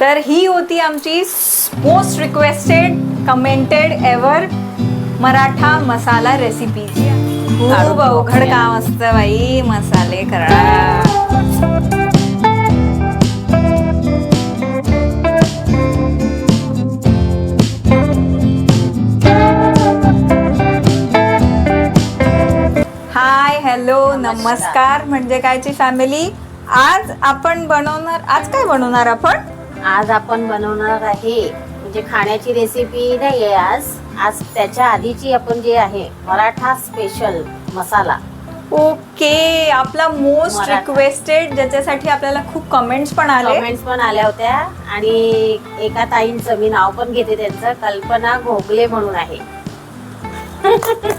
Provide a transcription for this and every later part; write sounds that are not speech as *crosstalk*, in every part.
तर ही होती आमची most requested commented ever Maratha masala recipe खूप अवघड काम असतं बाई मसाले हाय हॅलो नमस्कार. म्हणजे कायची फॅमिली आज आपण बनवणार आज काय बनवणार आपण? आज आपण बनवणार आहे म्हणजे खाण्याची रेसिपी नाही आहे आज. आज त्याच्या आधीची आपण जे आहे मराठा स्पेशल मसाला. ओके आपला मोस्ट मराठा. रिक्वेस्टेड ज्याच्यासाठी आपल्याला खूप कमेंट्स पण आले. कमेंट्स पण आल्या होत्या. आणि एका ताईंचं मी नाव पण घेते त्यांचं कल्पना घोगले म्हणून आहे. *laughs*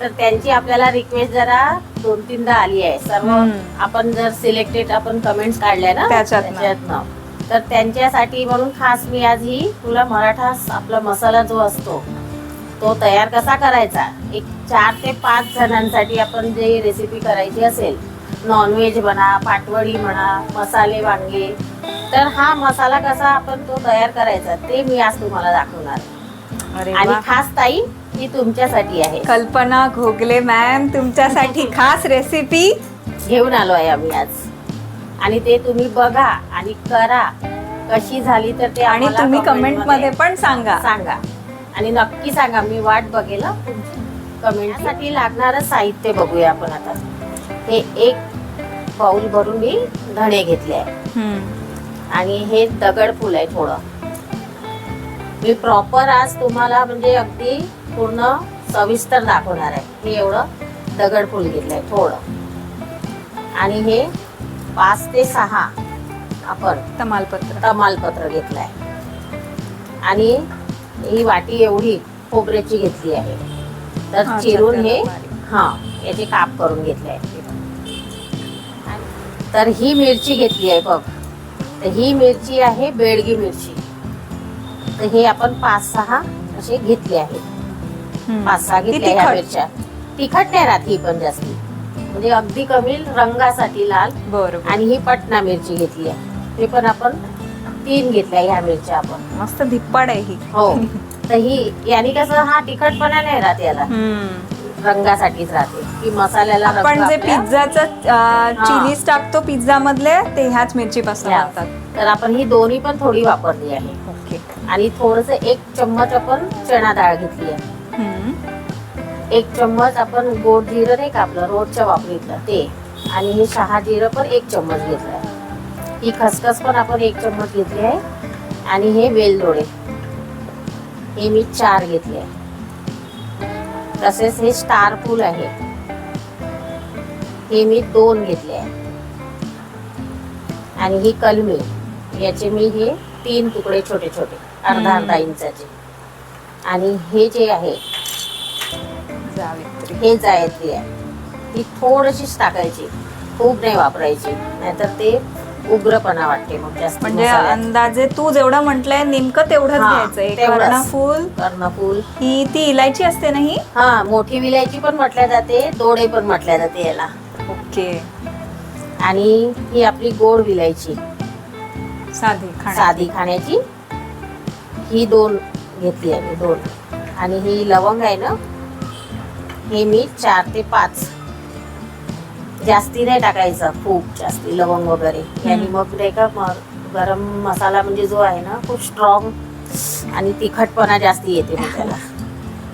तर त्यांची आपल्याला रिक्वेस्ट जरा दोन तीनदा आली आहे. सर्व हम्म. आपण जर सिलेक्टेड आपण कमेंट्स काढल्या ना त्याच्यातनं. त्याच्यातनं. तर त्यांच्यासाठी म्हणून खास मी आज ही तुला मराठा आपला मसाला जो असतो तो तयार कसा करायचा? एक चार ते पाच जणांसाठी आपण जे रेसिपी करायची असेल नॉनव्हेज म्हणा पाटवडी म्हणा मसाले वांगे तर हा मसाला कसा आपण तो तयार करायचा ते मी आज तुम्हाला दाखवणार. आणि. खास ताई ही तुमच्यासाठी आहे. कल्पना घोगले मॅम तुमच्यासाठी *laughs* खास रेसिपी घेऊन आलो आहे आम्ही आज. आणि ते तुम्ही बघा आणि करा. कशी झाली तर ते आणि तुम्ही कमेंटमध्ये पण सांगा. सांगा. आणि नक्की सांगा मी वाट बघेल कमेंटसाठी लागणारं साहित्य बघूया आपण आता. हे एक बाउल भरून मी धणे घेतले आहे. आणि हे दगड फुल आहे थोडं. मी प्रॉपर आज तुम्हाला म्हणजे अगदी पूर्ण सविस्तर दाखवणार आहे. हे एवढं दगड फुल घेतलंय थोडं. आणि हे पाच ते सहा आपण तमालपत्र. तमालपत्र घेतलाय. आणि ही वाटी एवढी खोबऱ्याची घेतली आहे. तर चिरून हे. हा याचे काप करून घेतले आहे तर ही मिरची घेतली आहे बघ. तर ही मिरची आहे बेडगी मिरची. तर हे आपण पाच सहा असे घेतले हम्म. पाच सहा ती घेतल्या ह्या तिखट. मिरच्या. तिखट नाही राहत ही पण जास्ती. म्हणजे अगदी कमी रंगासाठी लाल. बरोबर आणि ही पटना मिरची घेतली आहे. ते पण आपण तीन घेतल्या ह्या मिरच्या आपण. मस्त धिप्पाड आहे ही. हो. तर ही याने कसं हा तिखटपणा नाही राहत याला. हम्म. रंगासाठीच राहते. की मसाल्याला रंग आपण जे आपल्या- पिझ्झाचं चिलीज टाकतो पिझ्झा मधले ते ह्याच मिरची पासून. बनतात तर आपण ही दोन्ही पण थोडी वापरली आहे. ओके. आणि थोडस एक चम्मच आपण चणा डाळ घेतली आहे. एक चम्मच आपण गोड जिरं नाही का आपलं रोजच्या वापरीतलं ते. आणि हे शहा जिरं पण एक चम्मच घेतलं आहे ही खसखस पण आपण एक चम्मच घेतली आहे. आणि हे वेलदोडे हे मी चार घेतले आहे. तसेच हे स्टार फूल आहे. हे मी दोन घेतले आहे. आणि ही कलमी. याचे मी हे तीन तुकडे छोटे छोटे अर्धा अर्धा इंचाचे. आणि हे जे आहे जावित्री हे जायत्री आहे ती थोडीशीच टाकायची. खूप नाही वापरायची. नाहीतर ते उग्रपणा वाटते मग जास्त म्हणजे मसाल्यात. अंदाजे तू जेवढं म्हंटलंय नेमकं तेवढंच हा, घ्यायचं एक तेवढंच. कर्णफूल. कर्णफूल. ही ती इलायची असते ना ही? हा मोठी विलायची पण म्हटल्या जाते दोडे पण म्हटल्या जाते याला. ओके. आणि ही आपली गोड विलायची. साधी. साधी खाण्याची. ही दोन घेतली आहे मी दोन. आणि ही लवंग आहे ना हे मी चार ते पाच. जास्ती नाही टाकायचं खूप जास्ती लवंग वगैरे. आणि मग नाही का मग गरम मसाला म्हणजे जो आहे ना खूप स्ट्रॉंग आणि तिखटपणा जास्ती येते त्याला.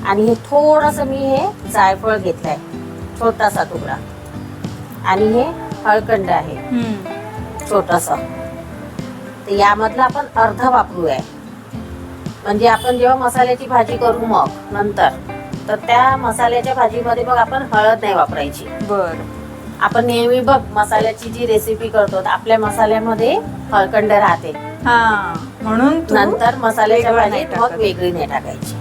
आणि हे थोडंसं मी हे जायफळ घेतलंय छोटासा तुकडा. आणि हे हळकंड आहे. छोटस. तर यामधलं आपण अर्ध वापरूया. म्हणजे आपण जेव्हा मसाल्याची भाजी करू मग नंतर. तर त्या मसाल्याच्या भाजीमध्ये मग आपण हळद नाही वापरायची. बर. आपण नेहमी बघ मसाल्याची जी रेसिपी करतो आपल्या मसाल्यामध्ये हळकंड राहते. हा म्हणून नंतर मसाल्याच्या भाजीत मग. वेगळी नाही टाकायची.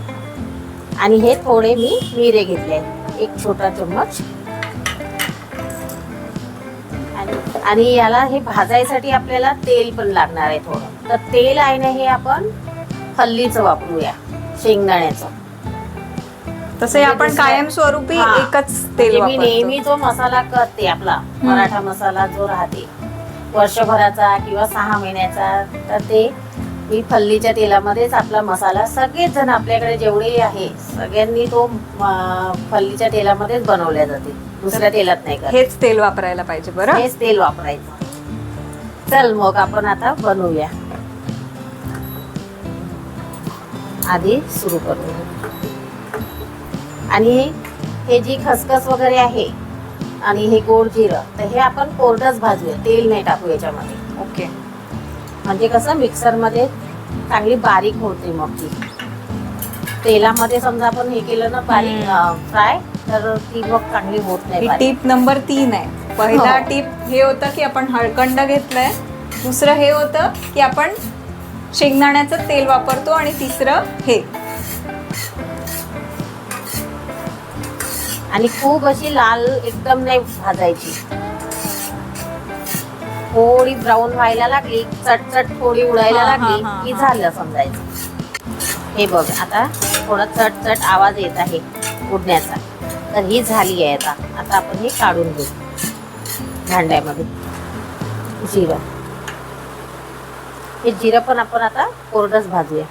आणि हे थोडे मी मिरे घेतले एक छोटा चम्मच. आणि- आणि याला हे भाजायसाठी आपल्याला तेल पण लागणार आहे थोडं. तर तेल आहे ना हे आपण हल्लीचं वापरूया. शेंगदाण्याचं. तसे म्हणजे आपण दुसऱ्या- कायम स्वरूपी हा. एकच तेल म्हणजे मी नेहमी वापरतो जो मसाला करते आपला मराठा मसाला जो राहते वर्षभराचा किंवा सहा महिन्याचा तर ते मी फल्लीच्या तेलामध्येच आपला मसाला सगळेच जण आपल्याकडे जेवढे आहे सगळ्यांनी तो फल्लीच्या तेलामध्येच बनवल्या जाते. दुसऱ्या तेलात नाही करत. हेच तेल वापरायला पाहिजे बरं? हेच तेल वापरायचं. चल मग आपण आता बनवूया. आधी सुरू करू आणि हे जी खसखस वगैरे आहे आणि हे गोड जिरं तर हे आपण कोरडच भाजूया तेल नाही टाकू याच्यामध्ये. ओके. म्हणजे कसं मिक्सरमध्ये चांगली बारीक होते मग ती. तेलामध्ये समजा आपण हे केलं ना बारीक फ्राय तर ती मग चांगली होत नाही बारीक. टीप नंबर तीन आहे. पहिला हो. टीप हे होतं की आपण हळकंड घेतलंय दुसरं हे होतं की आपण शेंगदाण्याचं तेल वापरतो आणि तिसरं हे. आणि खूप अशी लाल एकदम नाही भाजायची. थोडी ब्राऊन व्हायला लागली चटचट थोडी उडायला लागली की. झालं समजायचं. हे बघ आता थोडा चटचट आवाज येत आहे उडण्याचा. तर ही झाली आहे आता. आता आपण हे काढून घेऊ. भांड्यामध्ये. जिरं. हे जिरं पण आपण आता कोरडच भाजूया.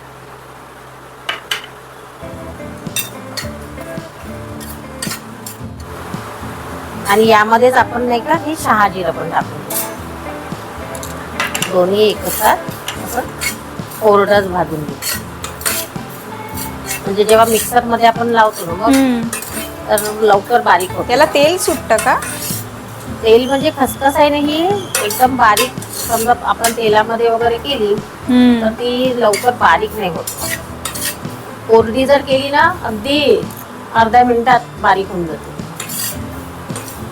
आणि यामध्येच आपण नाही का हे शहा जिरं पण देऊ. दोन्ही एकसाथ असं कोरडच भाजून घेऊ. म्हणजे जेव्हा मिक्सरमध्ये आपण लावतो ना मग तर लवकर बारीक होते. त्याला तेल सुटतं का? तेल म्हणजे खसखस आहे ना ही एकदम बारीक समजा आपण तेलामध्ये वगैरे केली तर ती लवकर बारीक नाही होत. कोरडी जर केली ना अगदी अर्ध्या मिनिटात बारीक होऊन जाते.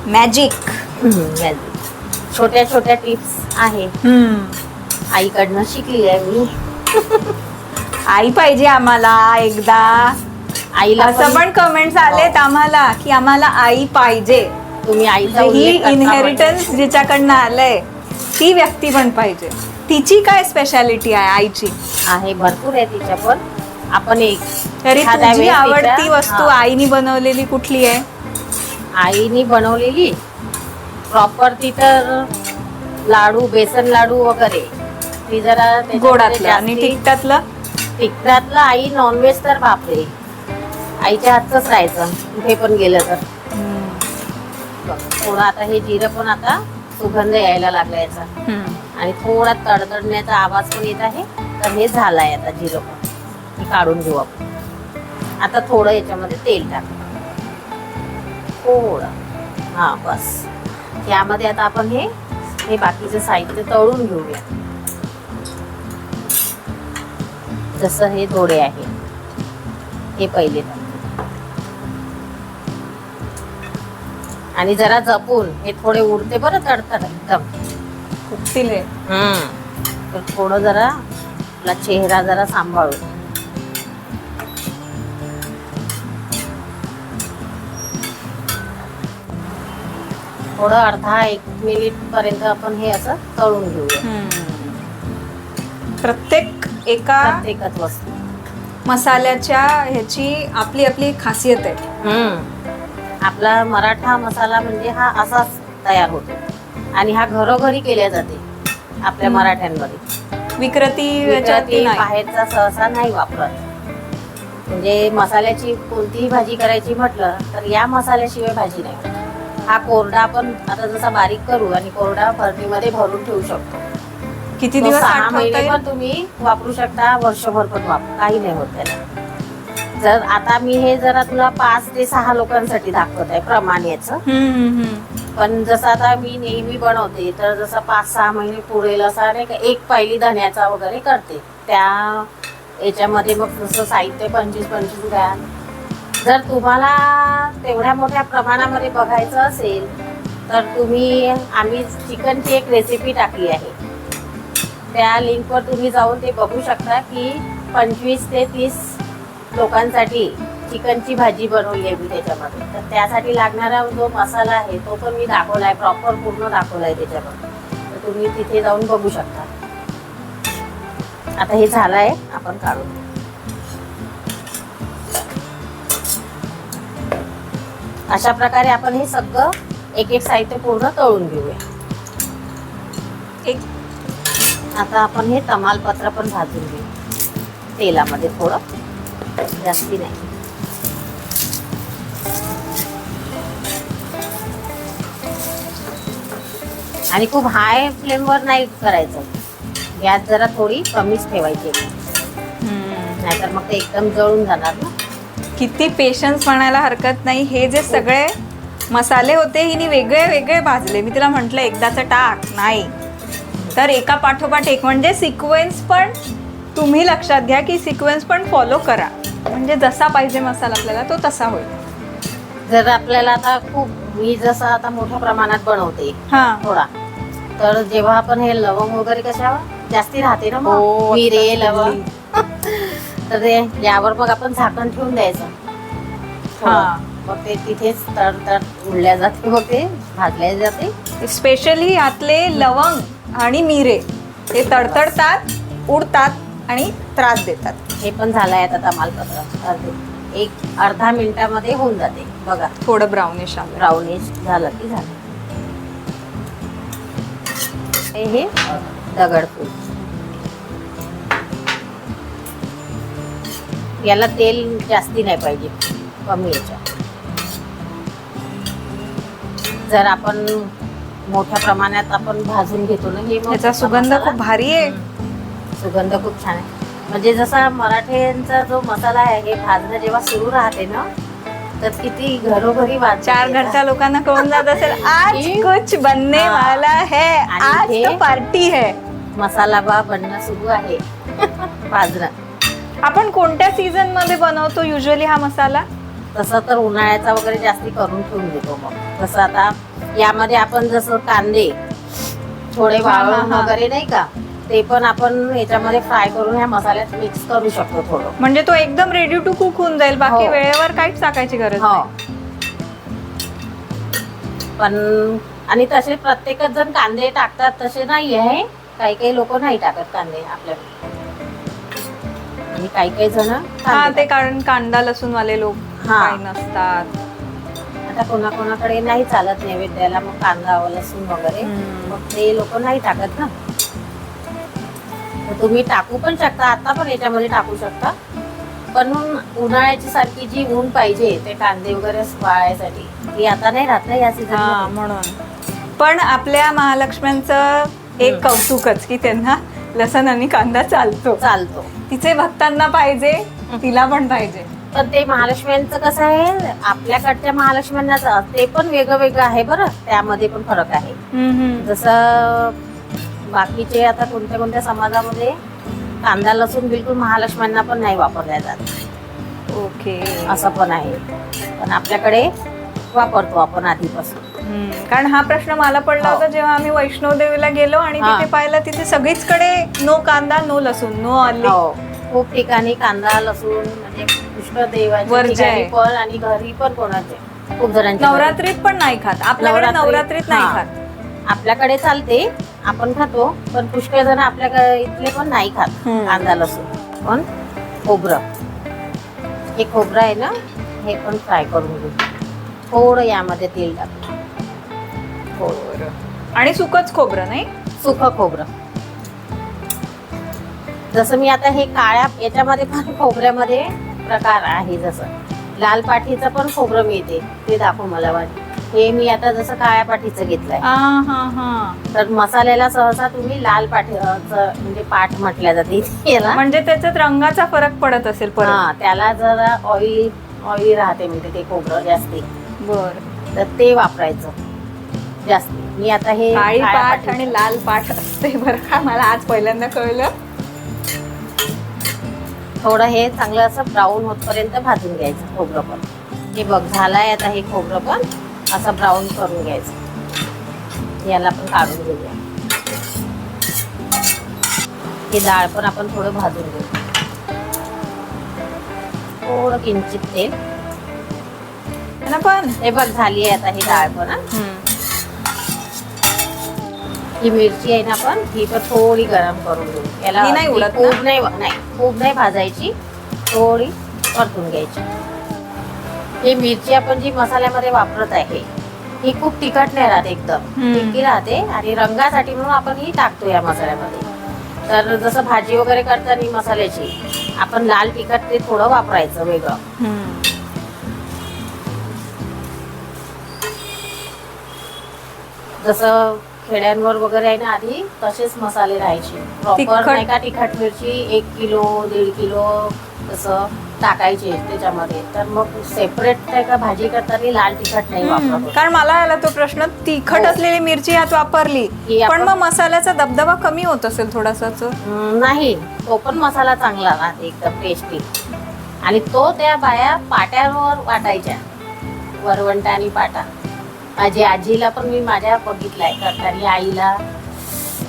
मॅजिक छोट्या छोट्या टिप्स आहे. आईकडनं शिकली आहे मी. *laughs* आई पाहिजे आम्हाला एकदा. आईला असं पण कमेंट्स आलेत आम्हाला की आम्हाला आई पाहिजे. तुम्ही आईचा म्हणजे ही उल्लेख करता इनहेरिटन्स जिच्याकडनं आलंय ती व्यक्ती पण पाहिजे. तिची काय स्पेशालिटी आहे आईची? म्हणजे. आहे भरपूर आहे तिच्या पण आपण एक तरी एखाद्या तुझी वेळेस आवडती वस्तू हा. आईनी बनवलेली कुठली आहे? आईने बनवलेली. प्रॉपर ती तर लाडू बेसन लाडू वगैरे. ती जरा त्याच्यामध्ये गोडातलं आणि जास्ती- तिखटातलं? तिखटातलं आई नॉनव्हेज तर बापरे. आईच्या हातच राहायचं. कुठे पण गेलं तर. बघ, थोडं आता हे जिरं पण आता सुगंध यायला लागला याचा. हम्म. आणि थोडा तडतडण्याचा आवाज पण येत आहे. तर हे झालाय आता जिरं पण. हे काढून घेऊ आपण. आता थोडं याच्यामध्ये तेल टाक. थोडं. हा बस. यामध्ये आता आपण हे हे बाकीचं साहित्य तळून घेऊया. जसं हे थोडे आहे. हे पहिले. आणि जरा जपून हे थोडे उडते बरं तडतड एकदम. फुगतील हे. तर थोडं जरा आपला चेहरा जरा सांभाळू थोडं अर्धा एक मिनिट पर्यंत आपण हे असं तळून घेऊया. हम्म. प्रत्येक एका प्रत्येकच वस्तू. मसाल्याच्या ह्याची आपली आपली खासियत आहे. आपला मराठा मसाला म्हणजे हा असाच तयार होतो. आणि हा घरोघरी केल्या जाते आपल्या. मराठ्यांमध्ये. विक्रती ह्याच्यावरती विक्रेते नाही. बाहेरचा सहसा नाही वापरत. म्हणजे मसाल्याची कोणतीही भाजी करायची म्हटलं तर या मसाल्याशिवाय भाजी नाही. हा कोरडा आपण आता जसा बारीक करू आणि कोरडा भरणीमध्ये भरून ठेवू शकतो किती तो दिवस सहा महिने येईल? पण तुम्ही वापरू शकता वर्षभर पण वापर काही नाही होत त्याला जर आता मी हे जरा तुला पाच ते सहा लोकांसाठी दाखवत आहे प्रमाण याचं हम्म, हम्म, हम्म. पण जसं आता मी नेहमी बनवते तर जसं पाच सहा महिने पुरेल असा नाही का एक पायली धण्याचा वगैरे करते त्या याच्यामध्ये मग जसं साहित्य पंचवीस पंचवीस ग्रॅम जर तुम्हाला तेवढ्या मोठ्या प्रमाणामध्ये बघायचं असेल तर तुम्ही आम्ही चिकनची एक रेसिपी टाकली आहे. त्या लिंकवर तुम्ही जाऊन ते बघू शकता की पंचवीस ते तीस लोकांसाठी चिकनची भाजी बनवली आहे मी त्याच्यामध्ये. तर त्यासाठी लागणारा जो मसाला आहे तो पण मी दाखवला आहे प्रॉपर पूर्ण दाखवला आहे त्याच्यामध्ये. तर तुम्ही तिथे जाऊन बघू शकता. आता हे झालं आहे आपण काढून अशा प्रकारे आपण हे सगळं एक एक साहित्य पूर्ण तळून घेऊया. आता आपण हे तमालपत्र पण भाजून घेऊ. तेलामध्ये थोडं जास्ती नाही. आणि खूप हाय फ्लेमवर नाही करायचं. गॅस जरा थोडी कमीच ठेवायची. नाहीतर मग ते एकदम जळून जाणार ना. किती पेशन्स म्हणायला हरकत नाही. हे जे सगळे मसाले होते हिने वेगळे वेगळे भाजले. मी तिला म्हटलं एकदाचं टाक. नाही. तर एका पाठोपाठ एक म्हणजे सिक्वेन्स पण तुम्ही लक्षात घ्या की सिक्वेन्स पण फॉलो करा. म्हणजे जसा पाहिजे मसाला आपल्याला तो तसा होईल. जर आपल्याला आता खूप मी जसं आता मोठ्या प्रमाणात बनवते हा. थोडा तर जेव्हा आपण हे लवंग वगैरे कशावर जास्ती राहते ना हो, मग मिरे आता लवंग तर ते यावर मग आपण झाकण ठेवून द्यायचं. हा. मग ते तिथेच उडल्या जाते मग ते भाजल्या जाते. स्पेशली यातले लवंग आणि मिरे ते तडतडतात उडतात आणि त्रास देतात. हे पण झालंय आता तमालपत्र. अर्धे एक अर्धा मिनिटामध्ये होऊन जाते. बघा. थोडं ब्राउनिश आलं. ब्राउनिश झालं की झालं. हे हे दगडफूल. याला तेल जास्ती नाही पाहिजे कमी याच्या जर आपण मोठ्या प्रमाणात आपण भाजून घेतो ना हे मग याचा सुगंध खूप भारी आहे. सुगंध खूप छान आहे. म्हणजे जसा मराठ्यांचा जो मसाला आहे हे भाजणं जेव्हा सुरू राहते ना तर किती घरोघरी चार. घरच्या लोकांना कळून जात असेल आज कुछ बनने. वाला है आज तो पार्टी है. मसाला बा बनणं सुरू आहे. *laughs* भाजणं. आपण कोणत्या सीझनमध्ये बनवतो युजली हा मसाला? तसं तर उन्हाळ्याचा वगैरे जास्ती करून ठेवून देतो मग. तसं आता यामध्ये आपण जसं कांदे थोडे हा. वगैरे नाही का ते पण आपण याच्यामध्ये फ्राय करून ह्या मसाल्यात मिक्स करू शकतो थोडं. म्हणजे तो एकदम रेडी टू कुक होऊन जाईल बाकी हो. वेळेवर काहीच टाकायची गरज हो. नाही. पण आणि तसे प्रत्येकच जण कांदे टाकतात तसे नाही आहे काही काही लोक नाही टाकत कांदे आपल्याकडे. आणि काही काही जण हा ते कारण कांदा लसूण वाले लोक. काही नसतात. आता कोणाकोणाकडे नाही चालत नैवेद्याला मग कांदा लसूण वगैरे. मग ते लोक नाही टाकत ना. तुम्ही टाकू पण शकता. आता पण याच्यामध्ये टाकू शकता. पण उन्हाळ्याची सारखी जी ऊन पाहिजे ते कांदे वगैरे वाळायसाठी ती आता नाही राहत ना या सीझन म्हणून. पण आपल्या महालक्ष्म्यांचं एक. कौतुकच की त्यांना लसण आणि कांदा चालतो. चालतो. तिचे भक्तांना पाहिजे तिला पण पाहिजे. पण ते महालक्ष्म्यांचं कसं आहे आपल्याकडच्या महालक्ष्म्यांनाच ते पण वेगळं वेगळं आहे बरं त्यामध्ये पण फरक आहे. जसं बाकीचे आता कोणत्या कोणत्या समाजामध्ये कांदा लसूण बिलकुल महालक्ष्म्यांना पण नाही वापरल्या जात. ओके. असं पण आहे. पण आपल्याकडे वापरतो आपण आधीपासून. कारण हा प्रश्न मला पडला हो. होता जेव्हा आम्ही वैष्णोदेवीला गेलो आणि. तिथे पाहिलं तिथे सगळीचकडे नो कांदा नो लसूण नो आले हो खूप ठिकाणी कांदा लसूण म्हणजे पुष्कळ. पण आणि घरी पण कोणाचे खूप जणांच्या घरी. नवरात्रीत पण नाही खात आपल्याकडे नवरात्रीत- नाही. खात आपल्याकडे चालते आपण खातो पण पुष्कळ जण आपल्या इथले पण नाही खात. कांदा लसूण पण खोबरं हे खोबरं आहे ना हे पण फ्राय करून घेऊ थोडं यामध्ये तेल टाकू आणि सुकच खोबरं नाही? सुकं खोबरं. जसं मी आता हे काळ्या याच्यामध्ये पण खोबऱ्यामध्ये प्रकार आहे जसं. लाल पाठीचं पण खोबरं मिळते ते दाखव मला वाट. हे मी आता जसं काळ्या पाठीचं घेतलंय. हा हा हा. तर मसाल्याला सहसा तुम्ही लाल पाठ म्हणजे पाठ म्हटल्या जाते याला म्हणजे त्याच्यात रंगाचा फरक पडत असेल परत. हा त्याला जरा ऑइली ऑइली राहते म्हणजे ते खोबरं जास्ती. बर. तर ते वापरायचं. जास्ती. मी आता हे काळी पाठ आणि लाल पाठ असते बरं का मला आज पहिल्यांदा कळलं. थोडं हे चांगलं असं ब्राऊन होतपर्यंत भाजून घ्यायचं खोबरं पण. हे बघ झालाय आता हे खोबरं पण असं ब्राऊन करून घ्यायचं. याला पण काढून घेऊया. हे डाळ पण आपण थोडं भाजून घेऊ. थोडं किंचित तेल. पण. हे बघ झाली आहे आता ही डाळ पण हा. ही मिरची आहे ना पण ही पण थोडी गरम करून घेऊ याला ही नाही उडत खूप नाही नाही खूप नाही भाजायची थोडी परतून घ्यायची ही मिरची आपण जी मसाल्यामध्ये वापरत आहे ही खूप तिखट नाही राहत एकदम हम्म. फिक्की राहते आणि रंगासाठी म्हणून आपण ही टाकतो या मसाल्यामध्ये तर जसं भाजी वगैरे करताना मसाल्याची आपण लाल तिखट ते थोडं वापरायचं वेगळं हम्म. जसं खेड्यांवर वगैरे आहे ना आधी तसेच मसाले राहायचे. प्रॉपर नाही का तिखट मिरची एक किलो दीड किलो तसं टाकायचे त्याच्यामध्ये. तर मग सेपरेट नाही का भाजी करताना लाल तिखट नाही. वापरत. कारण मला आला तो प्रश्न तिखट हो. असलेली मिरची यात वापरली पण मग मसाल्याचा दबदबा कमी होत असेल थोडासा नाही. तो पण मसाला चांगला राहते एकदम टेस्टी आणि तो त्या बाया पाट्यावर वाटायच्या. वरवंटा आणि पाटा. माझी आजीला पण मी माझ्या बघितलाय करताना आईला.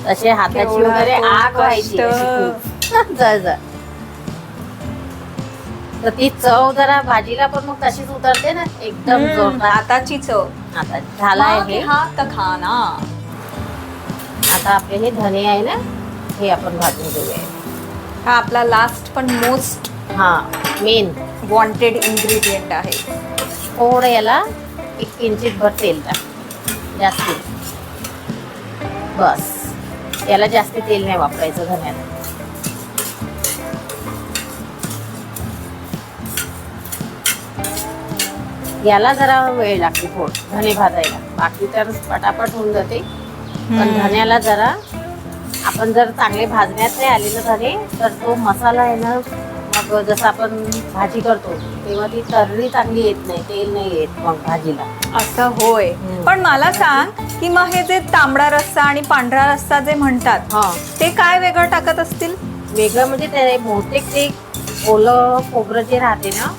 तसे हाताची केवढा वगैरे तो आग व्हायची. *laughs* तर ती चव जरा भाजीला पण मग तशीच उतरते ना एकदम हम्म. जोरदार. हाताची चव. आता झालाय मागे हे. हात खाना आता आपले हे धने आहे ना हे आपण भाजून घेऊया. हा आपला लास्ट पण मोस्ट हा मेन वॉन्टेड इन्ग्रेडियंट आहे. थोडं याला? एक किंचित भर तेल टाक. जास्ती. बस. याला जास्ती तेल नाही वापरायचं धन्याला याला जरा वेळ लागते थोडं. धने भाजायला. बाकी तर पटापट होऊन जाते. पण. धन्याला जरा आपण जर चांगले भाजण्यात नाही आले ना धने तर तो मसाला आहे ना मग जसं आपण भाजी करतो तेव्हा ती तर्री चांगली येत नाही तेल नाही येत मग भाजीला. असं होय. पण मला सांग की मग हे जे तांबडा रस्सा आणि पांढरा रस्सा जे म्हणतात हा. ते काय वेगळं टाकत असतील? वेगळं म्हणजे ते बहुतेक ते ओलं खोबरं जे राहते ना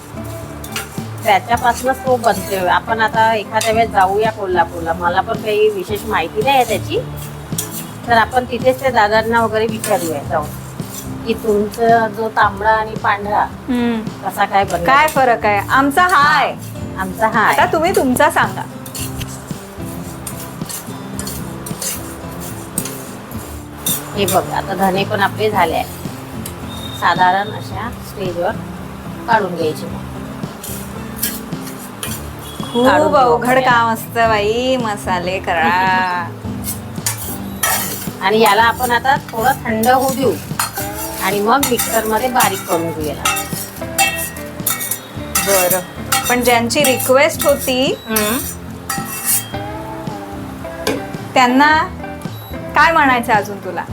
त्याच्यापासूनच तो बनते आपण आता एखाद्या वेळेस जाऊया कोल्हापूरला. मला पण काही विशेष माहिती नाही आहे त्याची. तर आपण तिथेच त्या दादांना वगैरे विचारूया जाऊन. की तुमचा जो तांबडा आणि पांढरा हम्म. कसा काय बनला काय फरक आहे? आमचा हा आहे आमचा हा आता आहे. तुम्ही तुमचा सांगा. हे बघ आता धने पण आपले झाले आहे साधारण अशा स्टेजवर काढून घ्यायचे मग. काढून खूप घेऊ अवघड आपण काम असतं बाई मसाले करा. *laughs* आणि याला आपण आता थोडं थंड होऊ देऊ. आणि मग मिक्सरमध्ये बारीक करून घेऊ याला बर. पण ज्यांची रिक्वेस्ट होती त्यांना काय म्हणायचं अजून तुला?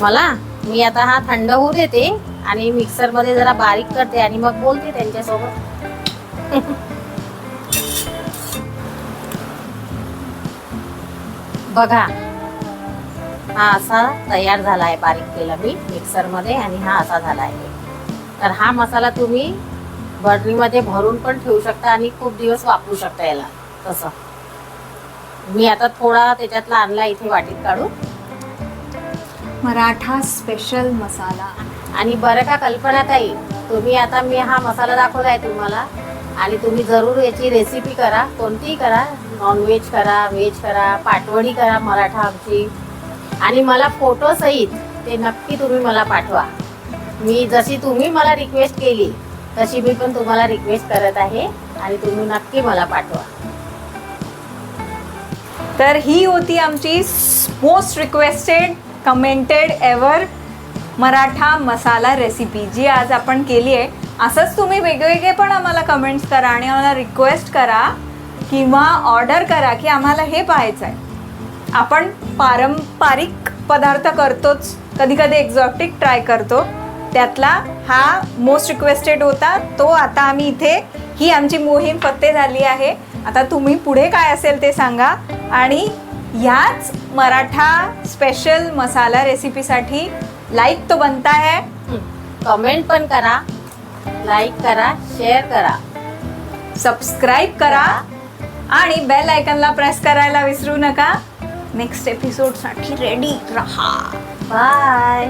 मला? मी आता हा थंड होऊ देते आणि मिक्सरमध्ये जरा बारीक करते आणि मग बोलते त्यांच्यासोबत. *laughs* बघा हा असा तयार झाला आहे बारीक केला मी मिक्सरमध्ये आणि हा असा झाला आहे तर हा मसाला तुम्ही बर्नीमध्ये भरून पण ठेवू शकता आणि खूप दिवस वापरू शकता याला. तसं. मी आता थोडा त्याच्यातला आणला इथे वाटीत काढून. मराठा स्पेशल मसाला. आणि बरं का कल्पना ताई तुम्ही आता मी हा मसाला दाखवलाय तुम्हाला आणि तुम्ही जरूर याची रेसिपी करा. कोणतीही करा. नॉनव्हेज करा व्हेज करा पाटवडी करा मराठा आमची. आणि मला फोटो सहित ते नक्की तुम्ही मला पाठवा. मी जशी तुम्ही मला रिक्वेस्ट केली तशी मी पण तुम्हाला रिक्वेस्ट करत आहे आणि तुम्ही नक्की मला पाठवा. तर ही होती आमची most requested commented ever Maratha masala recipe जी आज आपण केली आहे. असंच तुम्ही वेगवेगळे पण आम्हाला कमेंट्स करा आणि आम्हाला रिक्वेस्ट करा किंवा ऑर्डर करा की आम्हाला हे पाहायचं आहे आपण पारंपरिक पदार्थ करतोच. कधी कधी एक्झॉटिक ट्राय करतो. त्यातला हा मोस्ट रिक्वेस्टेड होता. तो आता आम्ही इथे ही आमची मोहीम फत्ते झाली आहे. आता तुम्ही पुढे काय असेल ते सांगा. आणि ह्याच मराठा स्पेशल मसाला रेसिपीसाठी लाईक तो बनता है. कमेंट पण करा. लाईक करा शेअर करा. सबस्क्राईब करा. आणि बेल आयकनला प्रेस करायला विसरू नका. नेक्स्ट एपिसोडसाठी रेडी राहा बाय